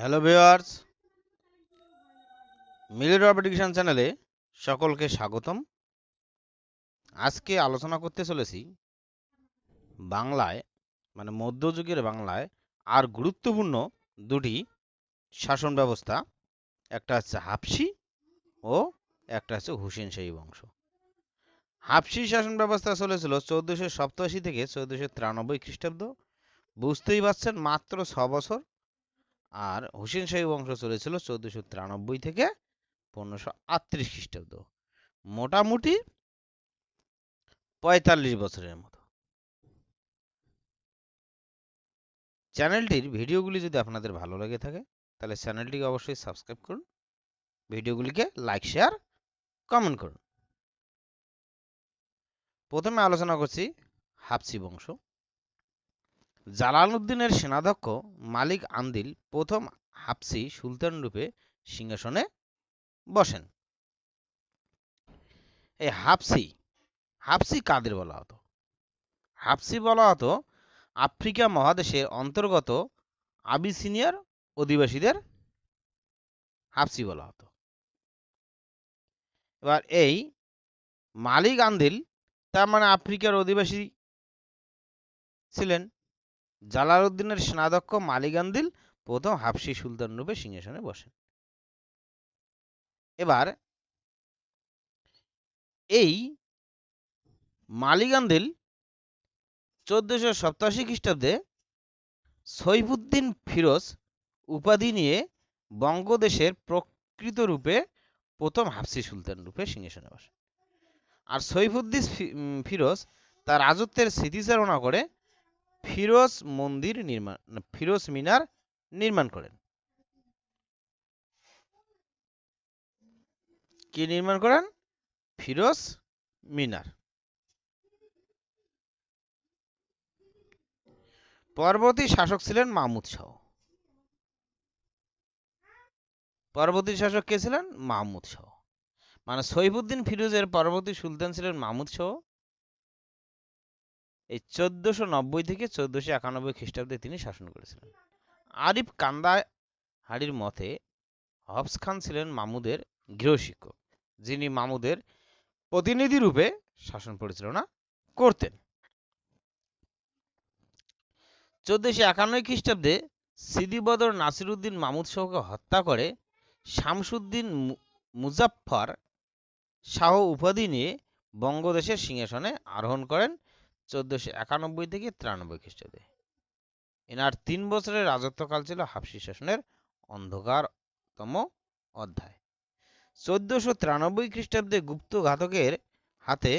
Hello viewers, মিলির education চ্যানেলে সকলকে স্বাগতম। আজকে আলোচনা করতে চলেছি বাংলায় মানে মধ্যযুগের বাংলায় আর গুরুত্বপূর্ণ দুটি শাসন ব্যবস্থা, একটা হচ্ছে হাফসি ও একটা হচ্ছে হুসেন শাহী বংশ। হাফসি শাসন ব্যবস্থা চলেছিল চৌদ্দশো সপ্তাশি থেকে চৌদ্দশো তিরানব্বই খ্রিস্টাব্দ। বুঝতেই পারছেন, মাত্র ছ বছর আর হোসেন শাহী বংশ চলেছিল চৌদ্দশো তিরানব্বই থেকে পনেরোশো আটত্রিশ খ্রিস্টাব্দ। মোটামুটি পঁয়তাল্লিশ বছরের মতো। চ্যানেলটির ভিডিওগুলি যদি আপনাদের ভালো লেগে থাকে, তাহলে চ্যানেলটিকে অবশ্যই সাবস্ক্রাইব করুন, ভিডিওগুলিকে লাইক, শেয়ার, কমেন্ট করুন। প্রথমে আলোচনা করছি হাফসি বংশ। জালালউদ্দিনের সেনাধ্যক্ষ মালিক আন্দিল প্রথম হাফসি সুলতান রূপে সিংহাসনে বসেন। এই হাফসি হাফসি কাদের বলা হতো? হাফসি বলা হতো আফ্রিকা মহাদেশের অন্তর্গত আবিসিনিয়ার অধিবাসীদের হাফসি বলা হতো। এবার এই মালিক আন্দিল তার মানে আফ্রিকার অধিবাসী ছিলেন। জালালউদ্দিনের সেনাধ্যক্ষ মালিক আন্দিল প্রথম হাফসি সুলতান রূপে সিংহাসনে বসেন। এবার এই মালিক আন্দিল চোদ্দশো সপ্তাশি খ্রিস্টাব্দে সৈফুদ্দিন ফিরোজ উপাধি নিয়ে বঙ্গদেশের প্রকৃত রূপে প্রথম হাফসি সুলতান রূপে সিংহাসনে বসেন। আর সৈফুদ্দিন ফিরোজ তার রাজত্বের স্মৃতিচারণা করে ফিরোজ মন্দির নির্মাণ ফিরোজ মিনার নির্মাণ করেন। কি নির্মাণ করেন? ফিরোজ মিনার। পরবর্তী শাসক ছিলেন মাহমুদ শাহ। পরবর্তী শাসক কে ছিলেন? মাহমুদ শাহ। মানে সৈফুদ্দিন ফিরোজের পরবর্তী সুলতান ছিলেন মাহমুদ শাহ। এই চোদ্দশো নব্বই থেকে চোদ্দশো একানব্বই খ্রিস্টাব্দে তিনি শাসন করেছিলেন। আরিফ কান্দা হাড়ির মতে হফস খান ছিলেন মামুদের গৃহশিক্ষক যিনি মামুদের প্রতিনিধি রূপে শাসন পরিচালনা করতেন। চোদ্দশো একান্ন খ্রিস্টাব্দে সিদিবদর নাসিরুদ্দিন মামুদ শাহকে হত্যা করে শামসুদ্দিন মুজাফফর শাহ উপাধি নিয়ে বঙ্গদেশের সিংহাসনে আরোহণ করেন চোদ্দশো একানব্বই থেকে তিরানব্বই খ্রিস্টাব্দে। এনার তিন বছরের রাজত্বকাল ছিল হাফসি শাসনের অন্ধকারতম অধ্যায়। চোদ্দশো তিরানব্বই খ্রিস্টাব্দে গুপ্ত ঘাতকের হাতে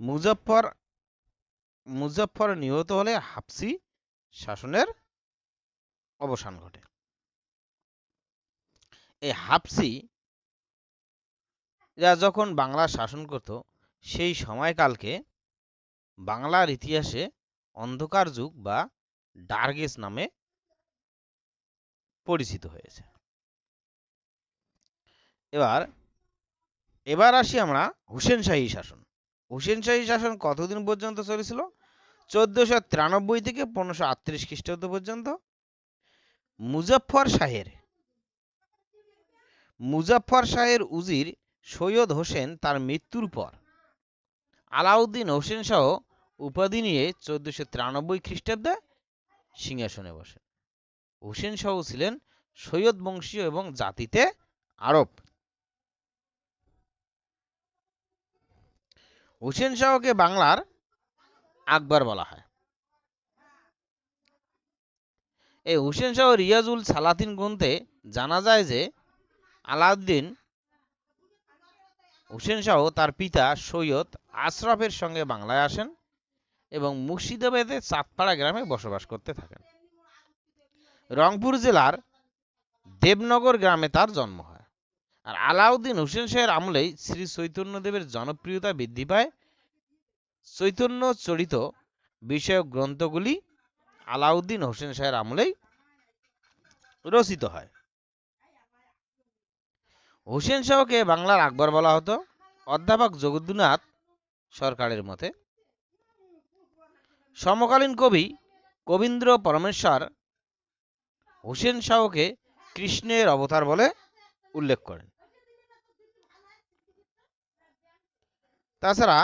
মুজফ্ফর মুজফ্ফর নিহত হলে হাফসি শাসনের অবসান ঘটে। এই হাফসি রা যখন বাংলা শাসন করত, সেই সময়কালকে বাংলার ইতিহাসে অন্ধকার যুগ বা এজ নামে পরিচিত হয়েছে। এবার এবার আসি আমরা হুসেন শাহী শাসন। হুসেন শাহী শাসন কতদিন পর্যন্ত চলেছিল? চোদ্দশো তিরানব্বই থেকে পনেরোশো আটত্রিশ খ্রিস্টাব্দ পর্যন্ত। মুজফ্ফর শাহের মুজফ্ফর শাহের উজির সৈয়দ হোসেন তার মৃত্যুর পর। আলাউদ্দিন হোসেন সহ উপাধি নিয়ে চোদ্দশো তিরানব্বই খ্রিস্টাব্দে সিংহাসনে বসেন। হোসেন শাহ ছিলেন সৈয়দ বংশীয় এবং জাতিতে আরব। হোসেন শাহকে বাংলার আকবর বলা হয়। এই হোসেন শাহ রিয়াজুল সালাতিন গ্রন্থে জানা যায় যে, আলাউদ্দিন হোসেন শাহ তার পিতা সৈয়দ আশরাফের সঙ্গে বাংলায় আসেন। এবং মুর্শিদাবাদের চাঁদপাড়া গ্রামে বসবাস করতে থাকেন। রংপুর জেলার দেবনগর গ্রামে তার জন্ম হয়। আর আলাউদ্দিন হোসেন শাহের আমলেই শ্রী চৈতন্যদেবের জনপ্রিয়তা বৃদ্ধি পায়। চৈতন্য চরিত বিষয়ক গ্রন্থগুলি আলাউদ্দিন হোসেন শাহের আমলেই রচিত হয়। হোসেন শাহকে বাংলার আকবর বলা হতো। অধ্যাপক জগদ্দুনাথ সরকারের মতে সমকালীন কবি কবীন্দ্র পরমেশ্বর হোসেন শাহকে কৃষ্ণের অবতার বলে উল্লেখ করেন। তাছাড়া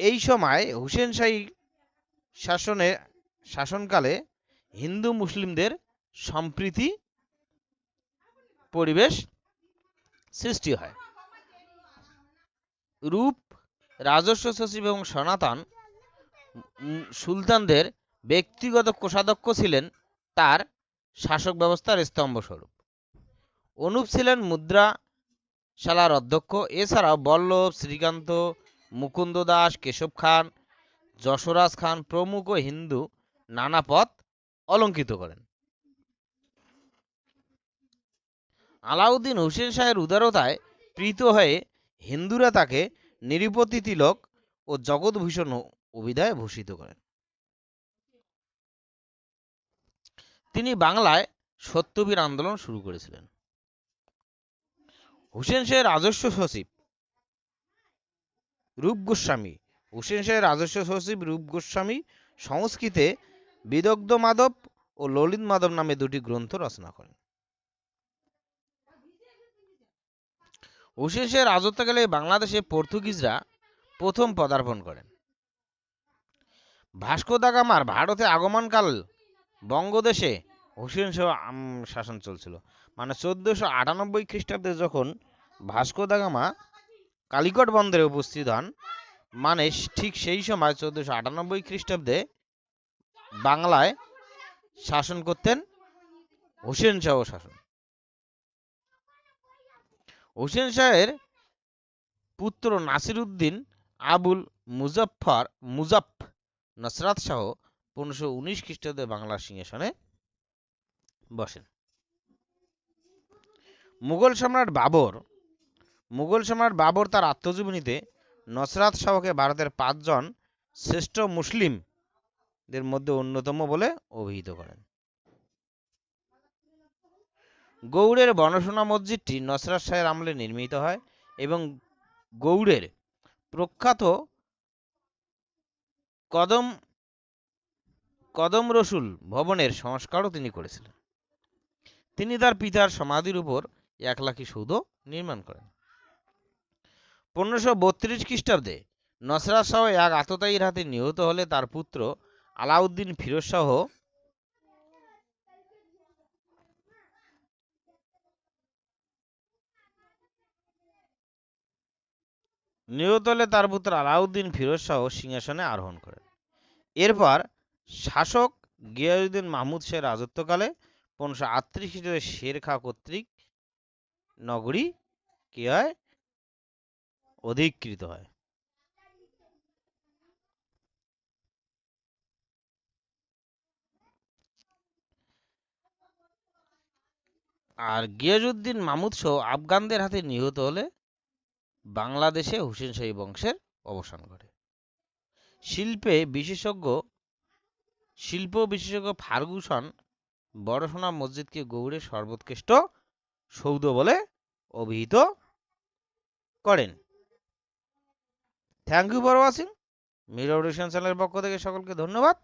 এই সময় হুসেন শাহী শাসনে, শাসনকালে হিন্দু মুসলিমদের সম্প্রীতি পরিবেশ সৃষ্টি হয়। রূপ, রাজস্ব সচিব এবং সনাতন সুলতানদের ব্যক্তিগত কোষাধ্যক্ষ ছিলেন তার শাসক ব্যবস্থার স্তম্ভস্বরূপ। অনুপ ছিলেন মুদ্রা শালার অধ্যক্ষ। এছাড়াও বল্লভ, শ্রীকান্ত, মুকুন্দ দাস, কেশব খান, যশোরাজ খান প্রমুখ হিন্দু নানা পথ অলঙ্কিত করেন। আলাউদ্দিন হোসেন শাহের উদারতায় প্রীত হয়ে হিন্দুরা তাকে নিরুপতি তিলক ও জগৎভূষণ অভিধায় ভূষিত করেন। তিনি বাংলায় সত্যবীর আন্দোলন শুরু করেছিলেন। হুসেন শাহের রাজস্ব সচিব রূপ গোস্বামী, হুসেন শাহের রাজস্ব সচিব রূপ গোস্বামী সংস্কৃতে বিদগ্ধ মাধব ও ললিত মাধব নামে দুটি গ্রন্থ রচনা করেন। হুসেন শাহের রাজত্বকালে বাংলাদেশে পর্তুগিজরা প্রথম পদার্পণ করেন। ভাস্কো দা গামার ভারতে আগমনকাল বঙ্গদেশে হুসেন শাহ শাসন চলছিল। মানে চোদ্দশো আটানব্বই খ্রিস্টাব্দে যখন ভাস্কো দা গামা কালিকট বন্দরে উপস্থিত হন মানে ঠিক সেই সময় চোদ্দশো আটানব্বই খ্রিস্টাব্দে বাংলায় শাসন করতেন হুসেন শাহ শাসন। হুসেন শাহের পুত্র নাসির উদ্দিন আবুল মুজফ্ফর মুজাফ নসরাত শাহ পনেরোশো উনিশ খ্রিস্টাব্দে বাংলার সিংহাসনে বসেন। মুঘল সম্রাট বাবর, মুঘল সম্রাট বাবর তার আত্মজীবনীতে নসরাত শাহকে ভারতের পাঁচজন শ্রেষ্ঠ মুসলিমদের মধ্যে অন্যতম বলে অভিহিত করেন। গৌড়ের বনসোনা মসজিদটি নসরাত শাহের আমলে নির্মিত হয় এবং গৌড়ের প্রখ্যাত কদম কদম রসুল ভবনের সংস্কারও তিনি করেছিলেন। তিনি তার পিতার সমাধির উপর এক লাখি সৌধ নির্মাণ করেন। পনেরোশো বত্রিশ খ্রিস্টাব্দে নসরাত শাহ এক আততায়ীর হাতে নিহত হলে তার পুত্র আলাউদ্দিন ফিরোজ শাহ নিহত হলে তার পুত্র আলাউদ্দিন ফিরোজ শাহ সিংহাসনে আরোহণ করেন। এরপর শাসক গিয়াসুদ্দিন মাহমুদ শাহের রাজত্বকালে পনেরোশো আটত্রিশ খ্রিস্টাব্দে শের খা কর্তৃক নগরী কি হয় অধিকৃত হয়। আর গিয়াসুদ্দিন মাহমুদ শাহ আফগানদের হাতে নিহত হলে বাংলাদেশে হুসেন শাহী বংশের অবসান ঘটে। শিল্পে বিশেষজ্ঞ, শিল্প বিশেষজ্ঞ ফার্গুসন বড়সোনা মসজিদকে গৌড়ের সর্বোৎকৃষ্ট সৌধ বলে অভিহিত করেন। Thank you for watching Mirror চ্যানেলের পক্ষ থেকে সকলকে ধন্যবাদ।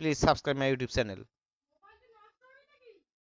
Please subscribe my YouTube channel